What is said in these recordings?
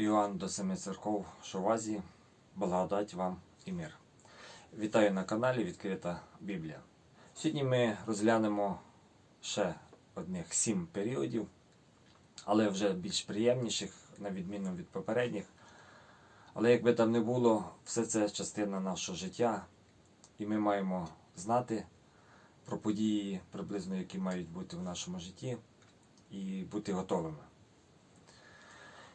Іоанн до Семи Церков, Азії, благодать вам і мир. Вітаю на каналі Відкрита Біблія. Сьогодні ми розглянемо ще одних сім періодів, але вже більш приємніших, на відміну від попередніх. Але як би там не було, все це частина нашого життя, і ми маємо знати про події, приблизно які мають бути в нашому житті, і бути готовими.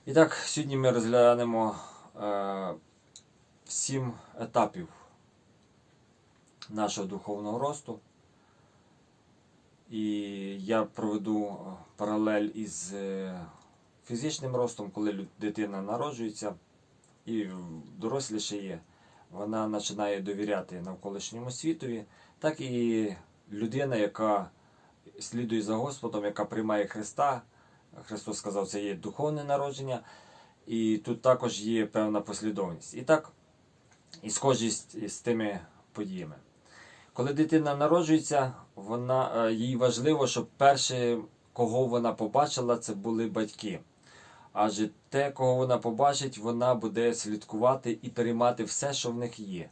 І так, сьогодні ми розглянемо е, сім етапів нашого духовного росту. І я проведу паралель із е, фізичним ростом, коли дитина народжується і доросліше є, вона починає довіряти навколишньому світові, так і людина, яка слідує за Господом, яка приймає Христа. Христос сказав, це є духовне народження, і тут також є певна послідовність. І так, і схожість із тими подіями. Коли дитина народжується, вона, е, їй важливо, щоб перше, кого вона побачила, це були батьки. Адже те, кого вона побачить, вона буде слідкувати і переймати все, що в них є.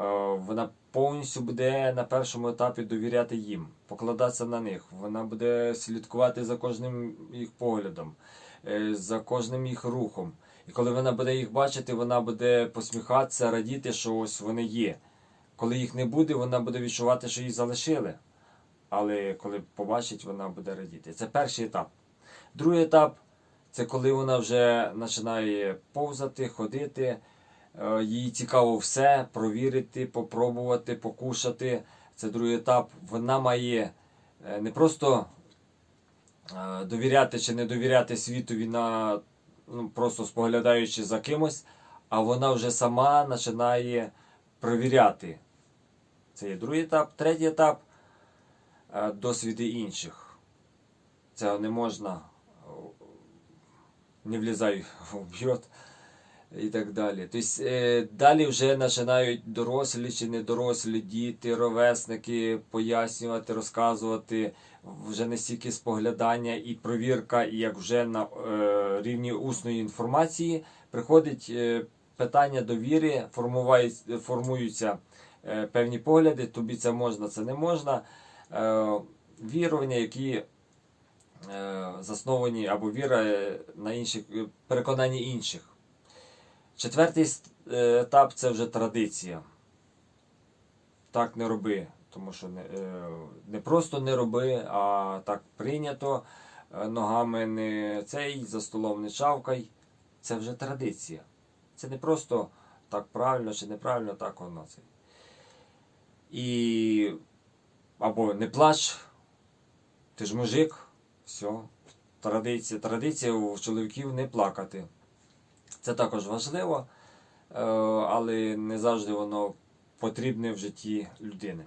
Е, Вона повністю буде на першому етапі довіряти їм, покладатися на них. Вона буде слідкувати за кожним їх поглядом, е, за кожним їх рухом. І коли вона буде їх бачити, вона буде посміхатися, радіти, що ось вони є. Коли їх не буде, вона буде відчувати, що їх залишили. Але коли побачить, вона буде радіти. Це перший етап. Другий етап це коли вона вже починає повзати, ходити. Е, Їй цікаво все провірити, попробувати, покушати. Це другий етап. Вона має е, не просто е, довіряти чи не довіряти світові на ну, просто споглядаючи за кимось, а вона вже сама починає провіряти. Це є другий етап. Третій етап досвіди інших. Це не можна не влізай в б'єт і так далі. Тобто далі вже починають дорослі чи недорослі діти, ровесники пояснювати, розказувати вже не стільки споглядання і провірка, і як вже на е, рівні усної інформації приходить е, питання довіри, формуються певні погляди, тобі це можна, це не можна. Вірування, які засновані або віра на інших переконання інших. Четвертий е, етап це вже традиція. Так не роби. Тому що не, е, не просто не роби, а так прийнято. е, Ногами не цей, за столом не чавкай. Це вже традиція. Це не просто так правильно чи неправильно, так воно це. І або не плач, ти ж мужик, все. Традиція. Традиція у чоловіків не плакати. Це також важливо, е, але не завжди воно потрібне в житті людини.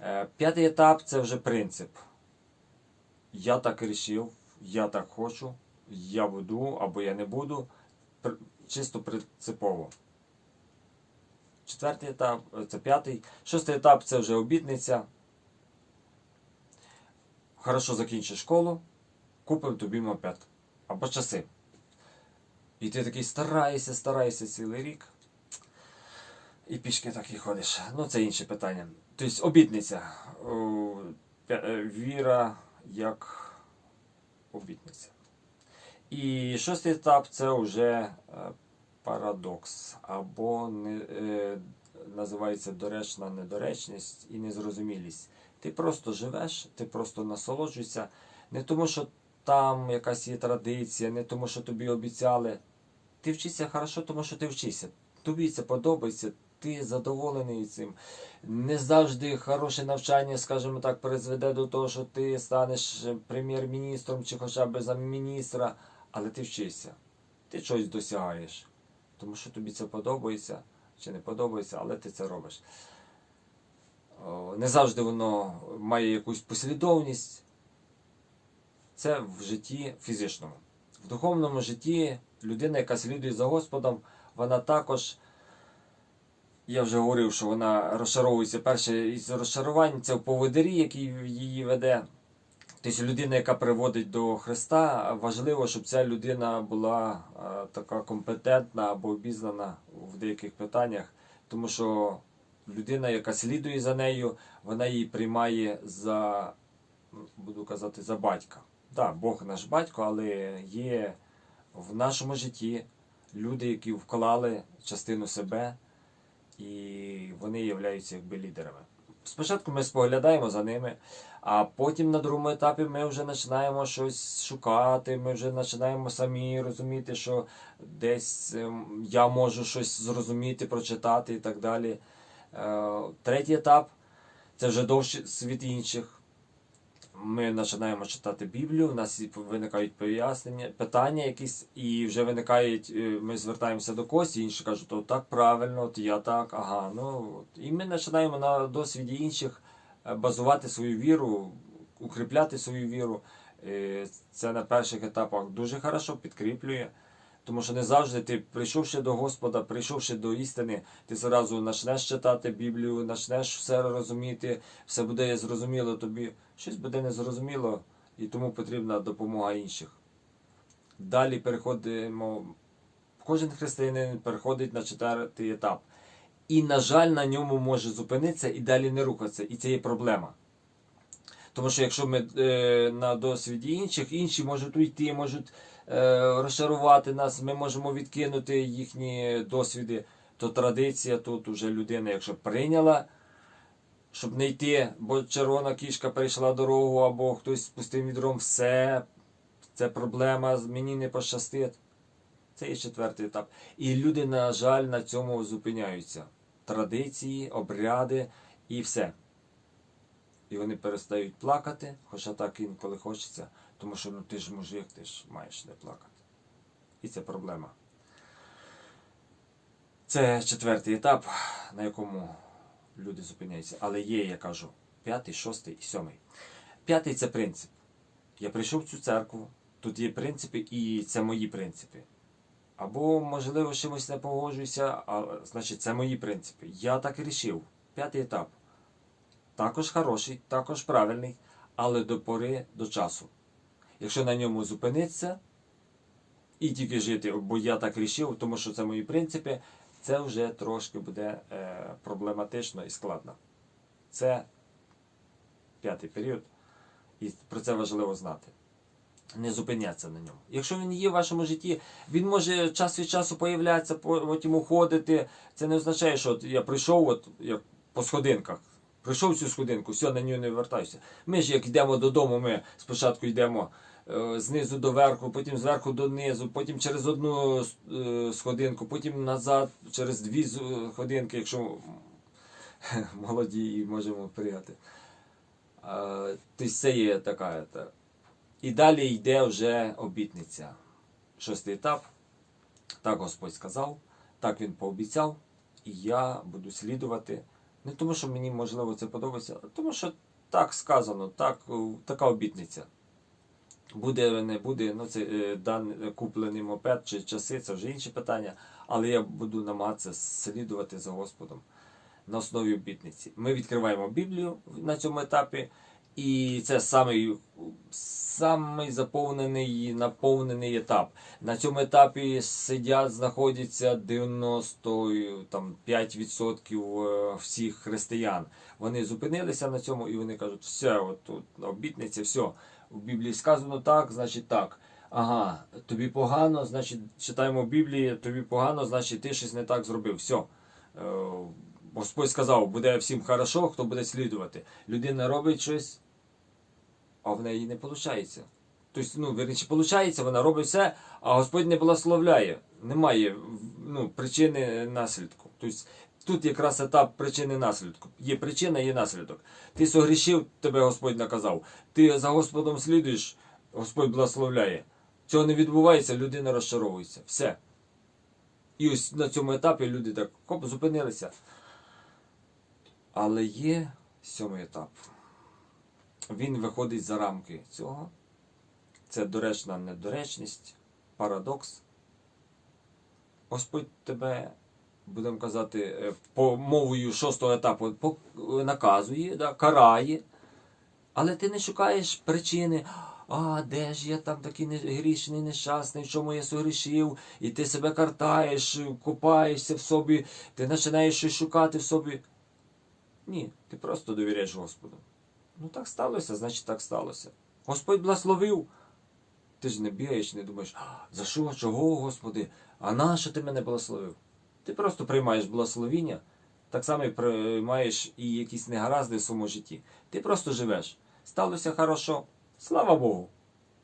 Е, П'ятий етап це вже принцип. Я так вирішив, я так хочу, я буду або я не буду. Чисто принципово. Четвертий етап це п'ятий. Шостий етап це вже обітниця. Хорошо закінчиш школу, купимо тобі мопед. Або часи. І ти такий стараєшся, стараєшся цілий рік. І пішки так і ходиш. Ну, це інше питання. Тобто обітниця. Е, Віра як обітниця. І шостий етап це вже е, парадокс. Або не, е, називається доречна недоречність і незрозумілість. Ти просто живеш, ти просто насолоджуєшся. Не тому, що там якась є традиція, не тому, що тобі обіцяли. Ти вчишся хорошо, тому що ти вчишся. Тобі це подобається, ти задоволений цим. Не завжди хороше навчання, скажімо так, призведе до того, що ти станеш прем'єр-міністром чи хоча б замміністра, але ти вчишся. Ти щось досягаєш. Тому що тобі це подобається чи не подобається, але ти це робиш. Не завжди воно має якусь послідовність. Це в житті фізичному. В духовному житті людина, яка слідує за Господом, вона також, я вже говорив, що вона розчаровується. Перше із розчарувань це в поводирі, який її веде. Тобто людина, яка приводить до Христа, важливо, щоб ця людина була е, така компетентна або обізнана в деяких питаннях, тому що людина, яка слідує за нею, вона її приймає за, буду казати, за батька. Так, Бог наш батько, але є в нашому житті люди, які вклали частину себе, і вони являються якби лідерами. Спочатку ми споглядаємо за ними, а потім на другому етапі ми вже починаємо щось шукати, ми вже починаємо самі розуміти, що десь ем, я можу щось зрозуміти, прочитати і так далі. Е, Третій етап це вже довший світ інших. Ми починаємо читати Біблію, у нас виникають пояснення, питання якісь, і вже виникають, е, ми звертаємося до когось, інші кажуть, то так правильно, от я так, ага. Ну, от. І ми починаємо на досвіді інших е, базувати свою віру, укріпляти свою віру. Е, Це на перших етапах дуже хорошо підкріплює. Тому що не завжди ти, прийшовши до Господа, прийшовши до істини, ти зразу почнеш читати Біблію, почнеш все розуміти, все буде зрозуміло тобі. Щось буде незрозуміло, і тому потрібна допомога інших. Далі переходимо. Кожен християнин переходить на четвертий етап. І, на жаль, на ньому може зупинитися і далі не рухатися. І це є проблема. Тому що якщо ми е, на досвіді інших, інші можуть уйти, можуть розчарувати нас, ми можемо відкинути їхні досвіди, то традиція тут уже людина, якщо прийняла, щоб не йти, бо червона кішка перейшла дорогу, або хтось з пустим відром, все, це проблема, мені не пощастить. Це є четвертий етап. І люди, на жаль, на цьому зупиняються. Традиції, обряди і все. І вони перестають плакати, хоча так інколи хочеться, тому що ну ти ж мужик, ти ж маєш не плакати. І це проблема. Це четвертий етап, на якому люди зупиняються. Але є, я кажу, п'ятий, шостий і сьомий. П'ятий це принцип. Я прийшов в цю церкву, тут є принципи, і це мої принципи. Або, можливо, чимось не погоджуюся, а значить, це мої принципи. Я так і рішив. П'ятий етап. Також хороший, також правильний, але до пори до часу. Якщо на ньому зупинитися і тільки жити, бо я так рішив, тому що це мої принципи, це вже трошки буде е, проблематично і складно. Це п'ятий період, і про це важливо знати. Не зупинятися на ньому. Якщо він є в вашому житті, він може час від часу появлятися, потім уходити. Це не означає, що от я прийшов от, як по сходинках. Прийшов цю сходинку, все, на нього не вертаюся. Ми ж як йдемо додому, ми спочатку йдемо е, знизу до верху, потім зверху до низу, потім через одну е, сходинку, потім назад, через дві з- сходинки, якщо молоді і можемо пригати. Е, це є така. Та. І далі йде вже обітниця. Шостий етап. Так Господь сказав, так Він пообіцяв, і я буду слідувати. Не тому, що мені можливо це подобається, а тому, що так сказано, так, е, така обітниця. Буде, не буде, ну це е, дан, куплений мопед чи часи, це вже інші питання. Але я буду намагатися слідувати за Господом на основі обітниці. Ми відкриваємо Біблію на цьому етапі, і це самий, самий заповнений, наповнений етап. На цьому етапі сидять, знаходяться 95% е, всіх християн. Вони зупинилися на цьому і вони кажуть, все, от тут обітниця, все. В Біблії сказано так, значить так. Ага, тобі погано, значить, читаємо Біблії, тобі погано, значить ти щось не так зробив. Все. Господь сказав, буде всім хорошо, хто буде слідувати. Людина робить щось, а в неї не виходить. Тобто, ну, вірніше, виходить, вона робить все, а Господь не благословляє. Немає ну, причини наслідку. Тобто, тут якраз етап причини наслідку. Є причина, є наслідок. Ти согрішив, тебе Господь наказав. Ти за Господом слідуєш, Господь благословляє. Цього не відбувається, людина розчаровується. Все. І ось на цьому етапі люди так хоп, зупинилися. Але є сьомий етап. Він виходить за рамки цього. Це доречна недоречність, парадокс. Господь тебе, будемо казати, е, по мовою шостого етапу наказує, да, карає, Але ти не шукаєш причини, а де ж я там такий грішний, нещасний, в чому я согрішив, і ти себе картаєш, купаєшся в собі, ти починаєш щось шукати в собі. Ні, ти просто довіряєш Господу. Ну так сталося, значить так сталося. Господь благословив. Ти ж не бігаєш, не думаєш, за що, чого, Господи, а на що ти мене благословив? Ти просто приймаєш благословіння, так само і приймаєш і якісь негаразди в своєму житті. Ти просто живеш. Сталося хорошо, слава Богу.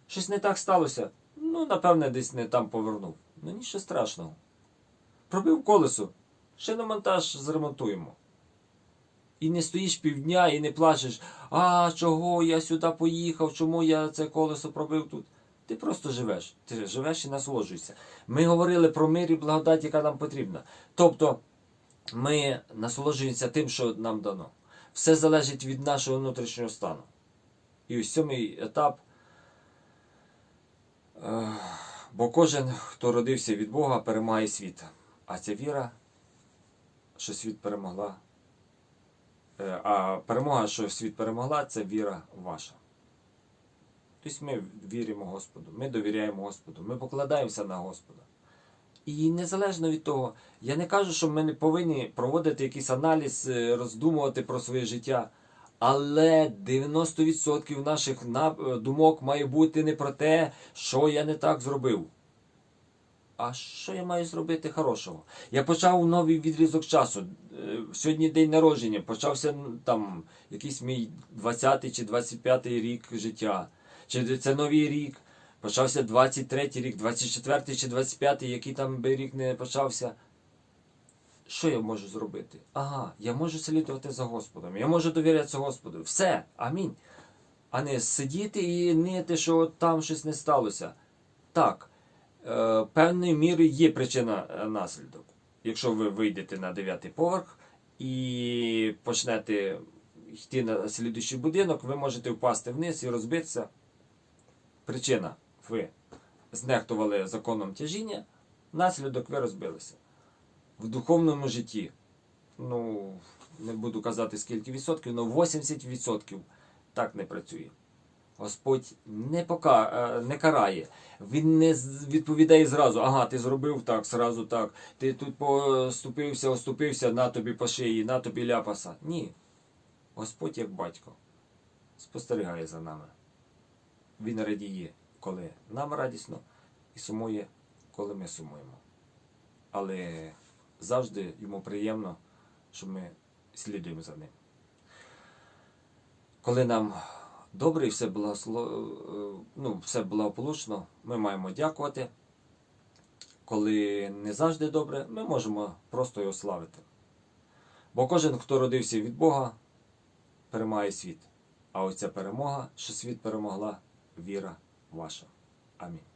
Щось не так сталося. Ну, напевне, десь не там повернув. Ну нічого страшного. Пробив колесо, шиномонтаж зремонтуємо. І не стоїш півдня і не плачеш, а чого я сюди поїхав, чому я це колесо пробив тут. Ти просто живеш. Ти живеш і насолоджуєшся. Ми говорили про мир і благодать, яка нам потрібна. Тобто ми насолоджуємося тим, що нам дано. Все залежить від нашого внутрішнього стану. І ось сьомий етап. Бо кожен, хто родився від Бога, перемагає світ. А ця віра, що світ перемогла. Е, А перемога, що світ перемогла, це віра ваша. Тобто ми віримо Господу, ми довіряємо Господу, ми покладаємося на Господа. І незалежно від того, я не кажу, що ми не повинні проводити якийсь аналіз, е, роздумувати про своє життя. Але 90% наших думок має бути не про те, що я не так зробив. А що я маю зробити хорошого? Я почав новий відрізок часу. Е, Сьогодні день народження, почався там якийсь мій 20 чи 25 рік життя. Чи це новий рік, почався 23 рік, 24 чи 25, який там би рік не почався. Що я можу зробити? Ага, я можу слідувати за Господом, я можу довірятися Господу. Все, амінь. А не сидіти і нити, що там щось не сталося. Так, е, певною мірою є причина е, наслідок. Якщо ви вийдете на дев'ятий поверх і почнете йти на слідуючий будинок, ви можете впасти вниз і розбитися. Причина ви знехтували законом тяжіння, наслідок ви розбилися. В духовному житті, ну, не буду казати скільки відсотків, але 80% так не працює. Господь не, пока, е, не карає. Він не відповідає зразу, ага, ти зробив так, зразу так. Ти тут поступився, оступився, на тобі по шиї, на тобі ляпаса. Ні. Господь як батько спостерігає за нами. Він радіє, коли нам радісно, і сумує, коли ми сумуємо. Але завжди йому приємно, що ми слідуємо за ним. Коли нам добре і все, благосло... е, ну, все благополучно, ми маємо дякувати. Коли не завжди добре, ми можемо просто його славити. Бо кожен, хто родився від Бога, перемагає світ. А оця перемога, що світ перемогла, віра ваша. Амінь.